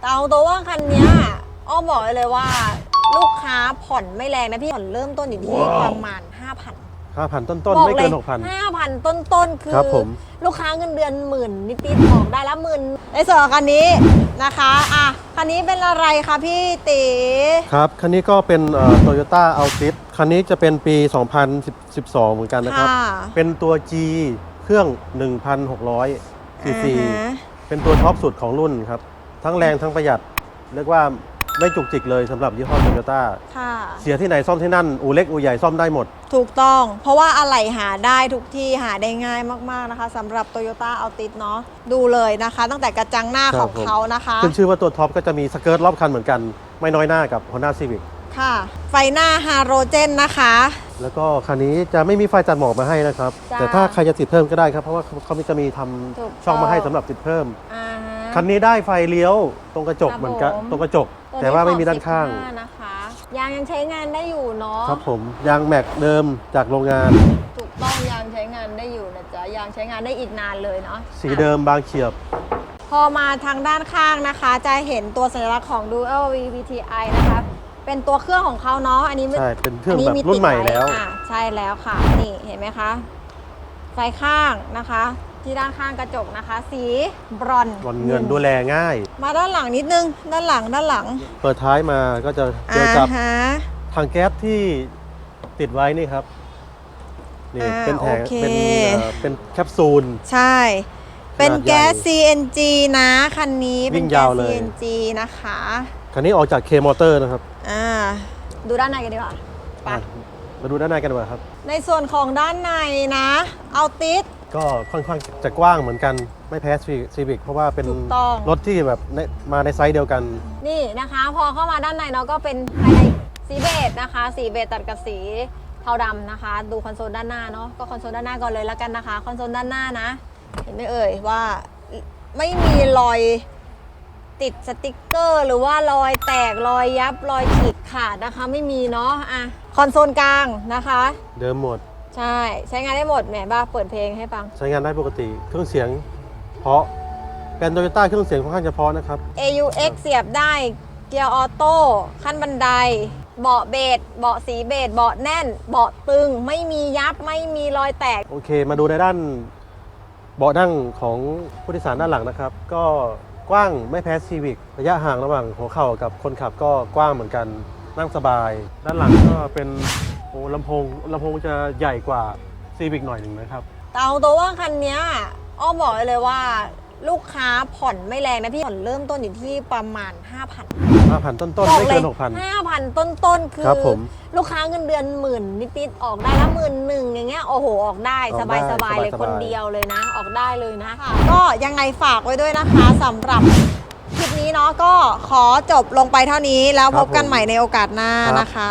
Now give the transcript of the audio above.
แต่เอาตัวว่าคันเนี้ยอ้อมบอกเลยว่า ลูกค้าผ่อนไม่แรงนะพี่ผ่อนเริ่มต้นอยู่ที่ประมาณ 5,000 ห้าพันต้นๆ ไม่เกินหกพัน5,000ต้นๆ คือ ครับผม ลูกค้าเงินเดือนหมื่นนิดๆออกได้ละหมื่นในส่วนของคันนี้นะคะอะคันนี้เป็นอะไรคะพี่ตีครับ คันนี้ก็เป็นโตโยต้าอัลติสคันนี้จะเป็นปี 2012 เหมือนกันนะครับค่ะเป็นตัว G เครื่อง 1,600ซีซี อ่าฮะ เป็นตัวท็อปสุดของรุ่นครับ ทั้งแรงทั้งประหยัด เรียกว่า ไม่จุกจิกเลยสำหรับยี่ห้อโตโยต้าค่ะ เสียที่ไหนซ่อมที่นั่น อูเล็กอูใหญ่ซ่อมได้หมด ถูกต้อง เพราะว่าอะไหล่หาได้ทุกที่หาได้ง่ายมากๆนะคะสำหรับ Toyota Altis เนาะดูเลยนะคะ ตั้งแต่กระจังหน้าคขรัอบงผมเขานะคะขึ้นชื่อว่าตัวท็อปก็จะมีสเกิร์ตรอบคันเหมือนกัน ไม่น้อยหน้ากับ Honda Civic ค่ะ ไฟหน้าฮาโรเจนนะคะ แล้วก็คันนี้จะไม่มีไฟตัดหมอกมาให้นะครับจ้าแต่ถ้าใครจะติดเพิ่มก็ได้ครับ เพราะว่าเขาเขาจะมีทำถูกช่องมาให้ต้องสำหรับติดเพิ่มอ่าฮะคันนี้ได้ไฟเลี้ยวตรงกระจกครับเหมือนกันผมตรงกระจก ตัวแต่ว่าไม่มีด้านข้างขอบ15นะคะยางยังใช้งานได้อยู่เนาะครับผมยางแม็กเดิมจากโรงงาน ถูกต้องยางใช้งานได้อยู่นะจ๊ะยางใช้งานได้อีกนานเลยเนาะสีเดิมบางเฉียบ พอมาทางด้านข้างนะคะ จะเห็นตัวสัญลักษณ์ของ Dual VVTi นะคะเป็นตัวเครื่องของเขาเนาะอันนี้ไม่ใช่ เป็นเครื่องนนี้แบบมีรุ่ตินดใหม่ไแล้ว อะใช่แล้วค่ะ นี่เห็นไหมคะ ไฟข้างนะคะ ที่ด้านข้างกระจกนะคะ สีบรอนซ์วันเงินดูแลง่าย มาด้านหลังนิดนึง ด้านหลังด้านหลังเปิดท้ายมาก็จะเจอกับอ่าฮะ ถังแก๊สที่ติดไว้นี่ครับนี่อ่าเป็นแถงโอเค เป็นเอ่อเป็นแคปซูล ใช่ เป็นขนาดใหญ่แก๊ส CNG นะคันนี้วิ่เป็นงแก๊ยาส วเลย CNG นะคะคันนี้ออกจากเคมอเตอร์นะครับอ่าดูด้านในกันดีกว่า ไป อะมาดูด้านในกันดีกว่าครับ ในส่วนของด้านในนะ เอาติส ก็ค่อนข้างจะกว้างเหมือนกันไม่แพ้ซีวิกเพราะว่าเป็นถูกต้อง รถที่แบบในมาในไซส์เดียวกัน นี่นะคะ พอเข้ามาด้านในเนาะก็เป็นภายในสีเบจนะคะ สีเบจตัดกับสีเทาดำนะคะ ดูคอนโซลด้านหน้าเนาะก็คอนโซลด้านหน้าก่อนเลยแล้วกันนะคะ คอนโซลด้านหน้านะ เห็นไหมเอ่ยว่าไม่มีรอยติดสติกเกอร์ หรือว่ารอยแตกรอยยับรอยขีดขาดนะคะ ไม่มีเนาะอะคอนโซลกลางนะคะ เดิมหมด ใช่ใช้งานได้หมดแหมบ้าเปิดเพลงให้ฟัง ใช้งานได้ปกติ เครื่องเสียง เพราะเป็นโตโยต้าเครื่องเสียงค่อนข้างจะเพราะนะครับ AUX เสียบได้ เกียร์ออโต้ขั้นบันได เบาะเบสเบาะสีเบสเบาะแน่น เบาะตึงไม่มียับไม่มีรอยแตก โอเค มาดูในด้านเบาะนั่งของผู้โดยสารด้านหลังนะครับ ก็กว้างไม่แพ้ซีวิกระยะห่างระหว่างหัวเข่ากับคนขับก็กว้างเหมือนกันนั่งสบาย ด้านหลังก็เป็น โอ้ลำโพงลำโพงจะใหญ่กว่าซีวิกหน่อยหนึ่งนะครับ แต่เอาตัวว่าคันเนี้ยอ้อมบอกเลยว่าลูกค้าผ่อนไม่แรงนะพี่ผ่อนเริ่มต้นอยู่ที่ประมาณ 5,000 5,000 ต้นๆ ไม่เกิน 6,000 5,000 ต้นๆคือ ครับผมลูกค้าเงินเดือนหมื่นนิดๆ ออกได้ละหมื่นหนึ่งอย่างเงี้ย โอ้โห ออกได้อสอกได้บายๆเลยสบายๆ คนเดียวเลยนะ ออกได้เลยนะ ก็ยังไงฝากไว้ด้วยนะคะสำหรับคลิปนี้เนาะก็ขอจบลงไปเท่านี้แล้วพบกันใหม่ในโอกาสหน้านะคะ